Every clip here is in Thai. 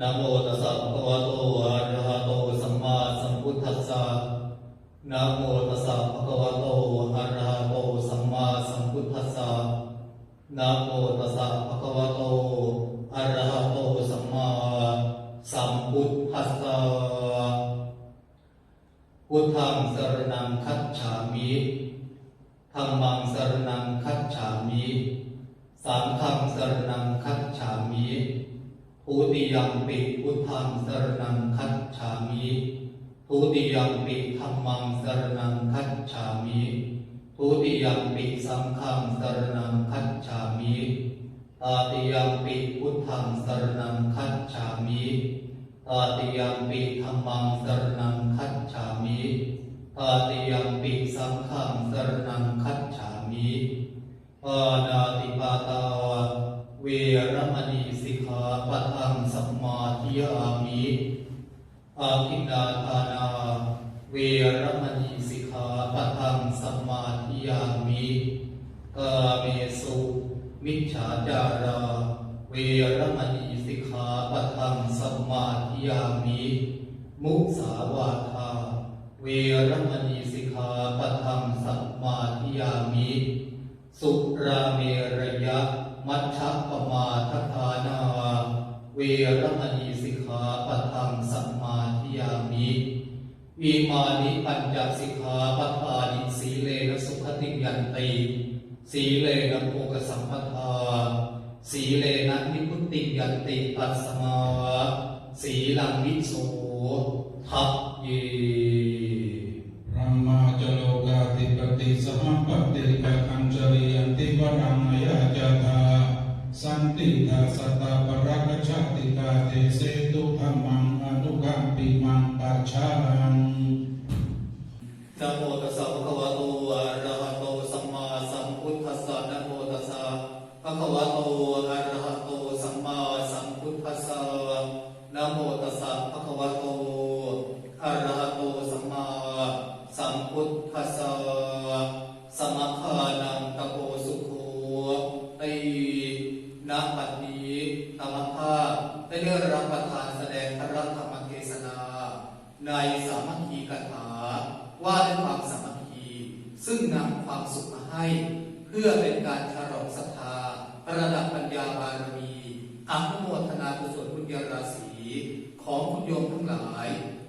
นะโมตัสสะภะคะวะโตอะระหะโตสัมมาสัมพุทธัสสะนะโมตัสสะภะคะวะโตอะระหะโตสัมมาสัมพุทธัสสะนะโมตัสสะภะคะวะโตอะระหะโตสัมมาสัมพุทธัสสะพุทธังสรณังคัจฉามิธัมมังสรณังคัจฉามิ สังฆังสรณังคัจฉามิ ทุติยัมปิพุทธังสรณังคัจฉามิทุติยัมปิธัมมังสรณังคัจฉามิทุติยัมปิสังฆังสรณังคัจฉามิตาติยัมปิพุทธังสรณังคัจฉามิตาติยัมปิธัมมังสรณังคัจฉามิตาติยัมปิสังฆังสรณังคัจฉามิปานาติปาตา เวรมณีสิกขาปะทังสัมมาทิยามิอาทินาทานา เวรมณีสิกขาปะทังสัมมาทิยามิกาเมสุมิจฉาจารา เวรมณีสิกขาปะทังสัมมาทิยามิ มุสาวาทา เวรมณีสิกขาปะทังสัมมาทิยามิ สุราเมรยะ มัชฌะปมาทฐานา เวรมณีสิกขาปะทังสัมมาทิยามิวิมานิปัญจสิกขาปทานิสีเลนะสุขติยันติสีเลนะโภกสัมปทา สีเลนะนิพุตติยันติตัสสมา สีลังวิโสทัพเย Santi Dasata Parakachati Kate Setu Dhammang Anukampi Mang Pacharang นะโมตัสสะภะคะวะโตอะระหะโตสัมมาสัมพุทธัสสะนะโมตัสสะภะคะวะโตอะระหะโตสัมมาสัมพุทธัสสะนะโมตัสสะภะคะวะโตอะระหะโตสัมมาสัมพุทธัสสะ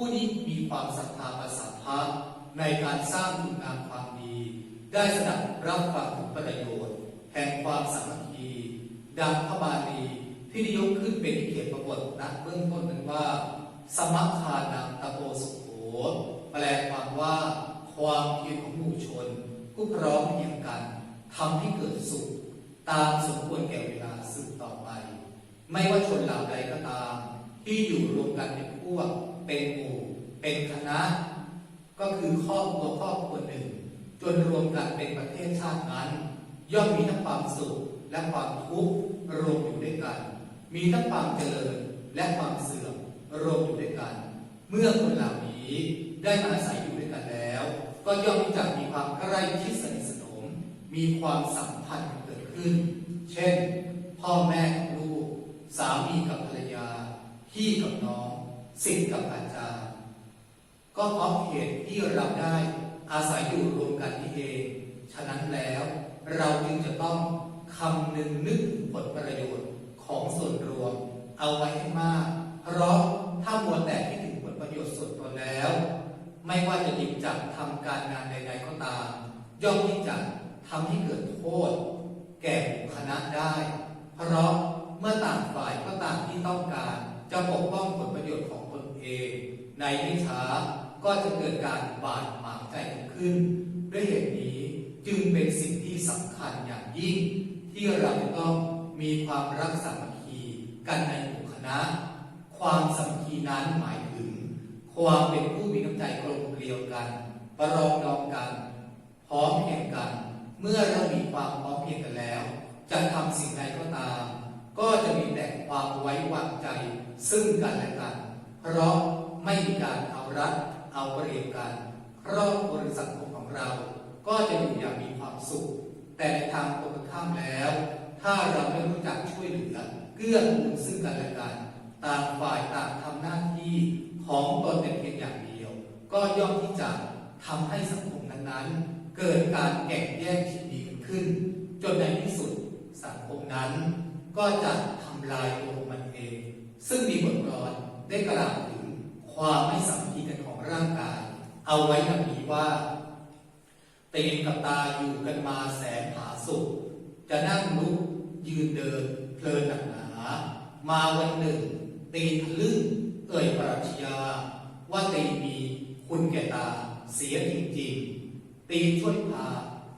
ผู้นี้มีความศรัทธาประสาทะในการสร้างคุณงามความดี ได้สดับรับฟังถึงประโยชน์แห่งความสามัคคีดังพระบาลีที่ได้ยกขึ้นเป็นเขียนปรากฏณเบื้องต้นนั้นว่า สมัคคานังตะโพสุโขแปลความว่า ความเพียรของหมู่ชนผู้พร้อมเพียงกันทำให้เกิดสุข ตามสมควรแก่เวลาสืบต่อไป ไม่ว่าชนเหล่าใดก็ตาม ที่อยู่รวมกันเป็นพวก เป็นหมู่ เป็นคณะ ก็คือครอบครัวครอบครัวหนึ่ง จนรวมกันเป็นประเทศชาตินั้น ย่อมมีทั้งความสุขและความทุกข์รวมอยู่ด้วยกัน มีทั้งความเจริญและความเสื่อมรวมอยู่ด้วยกัน เมื่อคนเหล่านี้ได้มาอาศัยอยู่ด้วยกันแล้ว ก็ย่อมจะมีความใกล้ชิดสนิทสนม มีความสัมพันธ์เกิดขึ้น เช่น พ่อแม่กับลูก สามีกับภรรยา พี่กับน้อง ศิษย์กับอาจารย์ ก็เพราะเหตุที่เราได้อาศัยอยู่รวมกันนี่เอง ฉะนั้นแล้วเราจึงจะต้องคำนึงนึกถึงผลประโยชน์ของส่วนรวม เอาไว้ให้มาก เพราะถ้ามัวแต่คิดถึงผลประโยชน์ส่วนตนแล้ว ไม่ว่าจะหยิบจับทำการงานใด ๆ ก็ตาม ย่อมที่จะทำให้เกิดโทษ แก่หมู่คณะได้ เพราะเมื่อต่างฝ่ายก็ต่างที่ต้องการจะปกป้องผลประโยชน์ของ เองในไม่ช้าก็จะเกิดการบาดหมางใจกันขึ้น ด้วยเหตุนี้จึงเป็นสิ่งที่สำคัญอย่างยิ่ง ที่เราต้องมีความรักสามัคคีกันในหมู่คณะ ความสามัคคีนั้นหมายถึง ความเป็นผู้มีน้ำใจกลมเกลียวกัน ประรองดองกัน พร้อมเพรียงกัน เมื่อเรามีความพร้อมเพรียงกันแล้ว จะทำสิ่งใดก็ตาม ก็จะมีแต่ความไว้วางใจซึ่งกันและกัน เพราะไม่มีการเอารัดเอาเปรียบกันครอบครัวหรือสังของเรา ก็จะอยู่อย่างมีความสุข แต่ในทางตรงข้ามแล้ว ถ้าเราไม่รู้จักช่วยเหลือเกื้อกูลซึ่งกันและกันต่างฝ่ายต่างทำหน้าที่ของตนเป็นเพียงอย่างเดียว ก็ย่อมที่จะทำให้สังคมนั้นๆ เกิดการแก่งแย่งชิงดีกันขึ้น จนในที่สุดสังคมนั้น ก็จะทำลายตัวมันเอง ซึ่งมีบทกลอน ได้กล่าวถึงความไม่สามัคคีกันของร่างกาย เอาไว้ดังนี้ว่าตีนกับตาอยู่กันมาแสนผาสุข จะนั่งลุกยืนเดินเพลินหนักหนา มาวันหนึ่งตีนทะลึ่งเอ่ยปรัชญาว่าตีนมีคุณแก่ตาเสียจริงๆ ตีนช่วยพา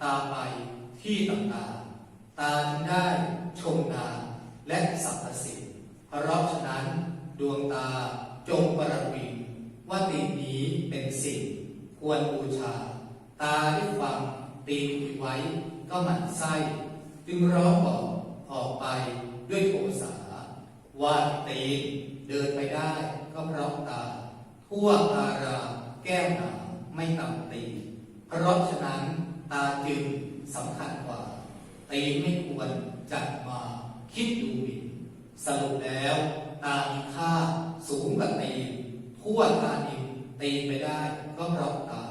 ตาไปที่ต่างๆ ตาจึงได้ชมนาและสรรพสิ่งเพราะฉะนั้น ดวงตาจงประวิงว่าตีนี้เป็นสิ่ง ควรบูชา ตาได้ฟังตีนคุยไว้ ก็หมั่นไส้ จึงร้องบอกออกไปด้วยโทสาว่าตีนเดินไปได้ก็เพราะตา ทั่วอาราแก้วหนาไม่ต่ำตีนเพราะฉะนั้นตาจึงสำคัญกว่า ตีนไม่ควรจัดมาคิดดูหมิ่นสรุปแล้ว ตามีค่าสูงกว่าตีนทั่วตาดินตีนไปได้ก็เพราะตา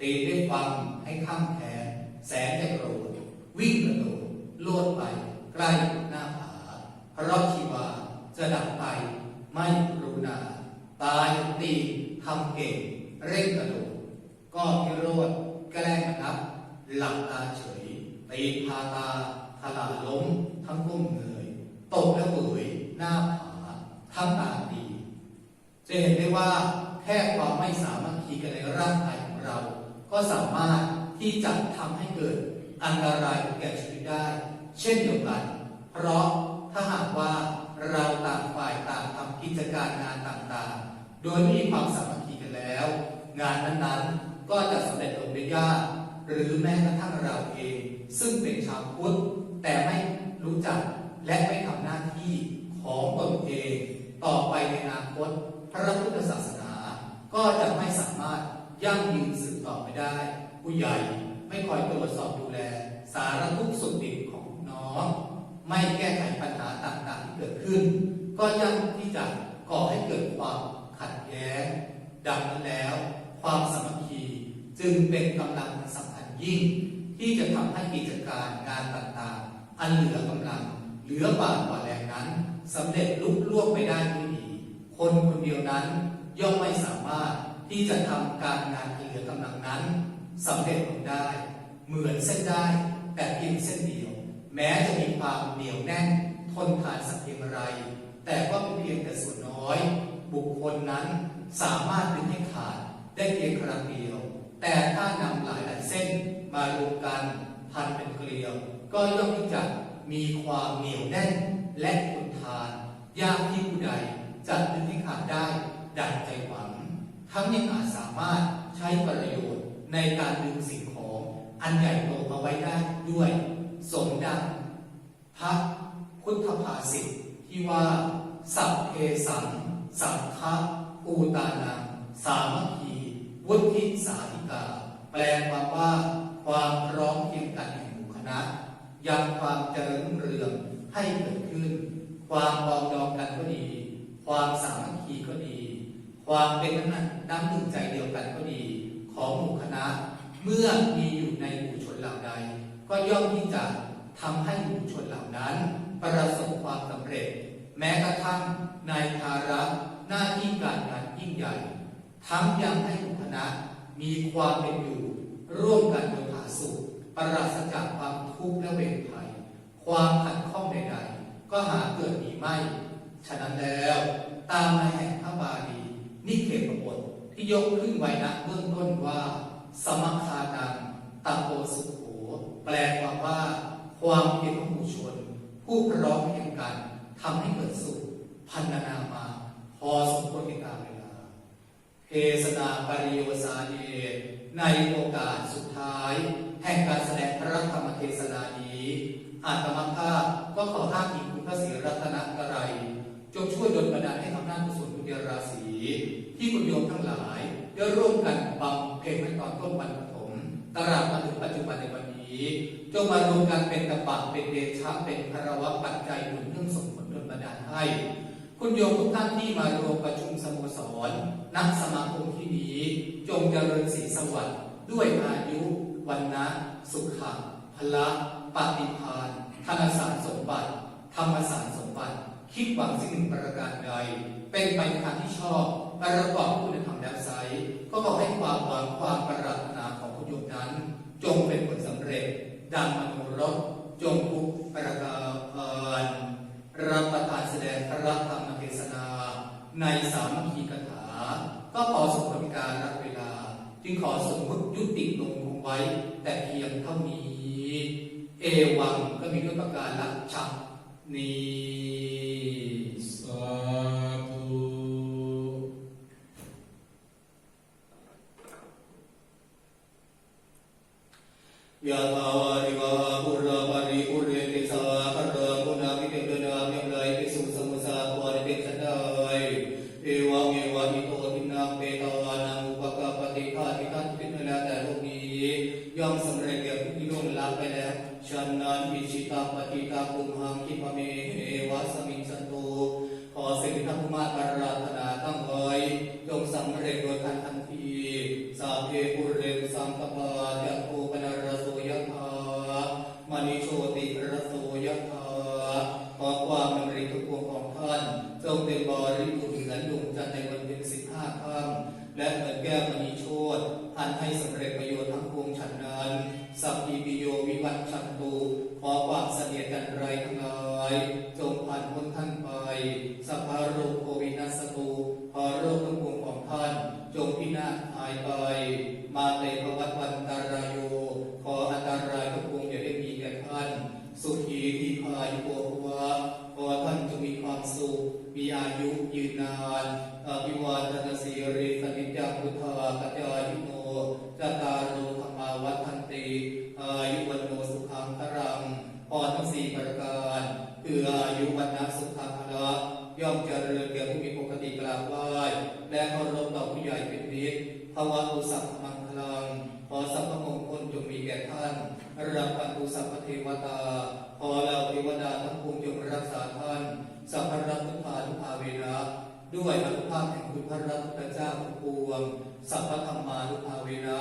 ตีนด้ฟังให้ข้ามแขนแสนจะโกรธวิ่งกระโดดโลดไปใกล้หน้าผาเพราะชีวาจะดับไปไม่รู้นาตายตีทำเก่งกระโดด ก็พิโรธแกล้งนะครับ หลับตาเฉย ตีนพาตาขลาล้ม ทั้งก้มเงยตกแล้วเบื่อยหน้าผาทั้งตาดี จะเห็นได้ว่าแค่ความไม่สามัคคีกันในร่างกายของเรา ก็สามารถที่จะทำให้เกิดอันตรายแก่ชีวิตได้ เช่นเดียวกัน เพราะถ้าหากว่าเราต่างฝ่ายต่างทำกิจการงานต่างๆ โดยไม่มีความสามัคคีกันแล้ว งานนั้นๆก็จะสำเร็จลงได้ยากหรือแม้กระทั่งเราเอง ซึ่งเป็นชาวพุทธแต่ไม่รู้จักและไม่ทำหน้าที่ของตนเอง ต่อไปในอนาคต ระพุทธศาสนา ก็จะไม่สามารถยั่งยืนสืบต่อไปได้ ผู้ใหญ่ไม่คอยตรวจสอบดูแล สารทุกข์สุขดิบของน้อง ไม่แก้ไขปัญหาต่างๆที่เกิดขึ้น ก็ย่อมที่จะก่อให้เกิดความขัดแย้ง ดังนั้นแล้ว ความสามัคคีจึงเป็นกำลังสำคัญยิ่ง ที่จะทำให้กิจการงานต่างๆ อันเหลือกำลัง เหลือบากกว่าแรงนั้นสำเร็จลุกล่วงไปได้ด้วยดี คนคนเดียวนั้นย่อมไม่สามารถที่จะทำการงานที่เหลือกำลังนั้นสำเร็จลงได้ เหมือนเส้นได้แต่เพียงเส้นเดียว แม้จะมีความเหนียวแน่น ทนทานสักเพียงไร แต่ก็เป็นเพียงแต่ส่วนน้อย บุคคลนั้นสามารถดึงให้ขาดได้เพียงครั้งเดียว แต่ถ้านำหลายหลายเส้นมารวมกันพันเป็นเกลียว ก็ย่อมที่จะมีความเหนียวแน่นและทนทาน ยากที่ผู้ใด จะดึงให้ขาดได้ดั่งใจหวัง ทั้งยังอาจสามารถใช้ประโยชน์ในการดึงสิ่งของอันใหญ่โตมาไว้ได้ด้วยสมดังพระพุทธภาษิตที่ว่า สัพเพสังสังฆปูตานังสามัคคีวุฒิสาธิกา แปลความว่าความร้อมเพียงกันแห่งหมู่คณะยังความเจริญเรืองให้เกิดขึ้น ความปองดองกันก็ดี ความสามัคคีก็ดี ความเป็นน้ำหนักน้ำหนึ่งใจเดียวกันก็ดี ของหมู่คณะ เมื่อมีอยู่ในหมู่ชนเหล่าใด ก็ย่อมที่จะทำให้หมู่ชนเหล่านั้น ประสบความสำเร็จ แม้กระทั่งในภาระหน้าที่การงานยิ่งใหญ่ ทั้งยังให้หมู่คณะ มีความเป็นอยู่ ร่วมกันโดยผาสุขปราศจากความทุกข์และเวรภัย ความขัดข้องใดๆ ก็หาเกิดมีไม่ ฉะนั้นแล้วตามในแห่งพระบาลีนิเขปบทที่ยกขึ้นไว้ณเบื้องต้นว่า สมัคคานังตัโปสุโขแปลความว่า ความเพียรของหมู่ชน ผู้พร้อมเพียงกันทำให้เกิดสุขพันนามา พอสมควรแก่กาลเวลาเทศนาปริโยสาเนในโอ ที่คุณโยมทั้งหลายได้ร่วมกันบำเพ็ญในตอนต้นวันปฐมตลาดมาถึงปัจจุบันในวันนี้จงมารวมกันเป็นตบะเป็นเดชะเป็นคารวะปัจจัยหนุนเรื่องส่งผลดลบันดาลให้ คุณโยมทุกท่านที่มารวมประชุมสโมสรนักสมาคมที่นี้ จงเจริญสีสวัสดิ์ด้วยอายุวันนะสุขะพละปฏิภาณธนสารสมบัติ ธรรมสารส คิดหวังสิ่งหนึ่งประการใด เป็นไปในทางที่ชอบประกอบคุณธรรมแล้วไซก็ขอให้ความหวังความปรารถนาของคุณโยมนั้น จงเป็นผลสำเร็จ ดังมโนรสจงทุกประการรับประทานแสดงพระธรรมเทศนา ในสามัคคีกถา ก็พอสมควรการรับเวลา จึงขอสมมติยุติลงคงไว้ แต่เพียงเท่านี้ เอวังก็มีด้วยประการละฉับนี้ เอวั ให้สำเร็จประโยชน์ทั้งปวงฉันนั้นสัพพิปิโยวิวัตชันตุขอความเสนียดกันไรทั้งหลายจงผ่านพ้นท่านไปสัพพโรคโควินัสตุขอโรคทั้งปวงของท่าน จงพินาศหายไป มาเตภวัตวันตาราย และเคารพต่อผู้ใหญ่เป็นนิดภาวะตุสัพมังคลัง ขอสัพพมงคลจงมีแก่ท่านรับปันตุสัพพเทวตา ขอเหล่าเทวดาทั้งปวงจงรักษาท่าน สัพพรัตตุภาทุภาเวนะด้วยอนุภาพแห่งคุณพระรัตนเจ้าทั้งปวง สัพพธรรมานุภาเวนะ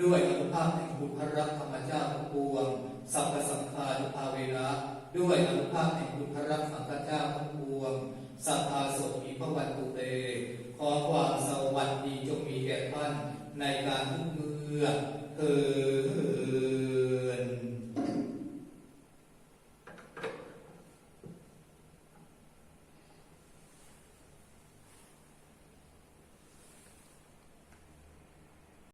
ด้วยอนุภาพแห่งคุณพระรัตธรรมเจ้าทั้งปวง สัพพสังฆานุภาเวนะด้วยอนุภาพแห่งคุณพระรัตสังฆเจ้าทั้ง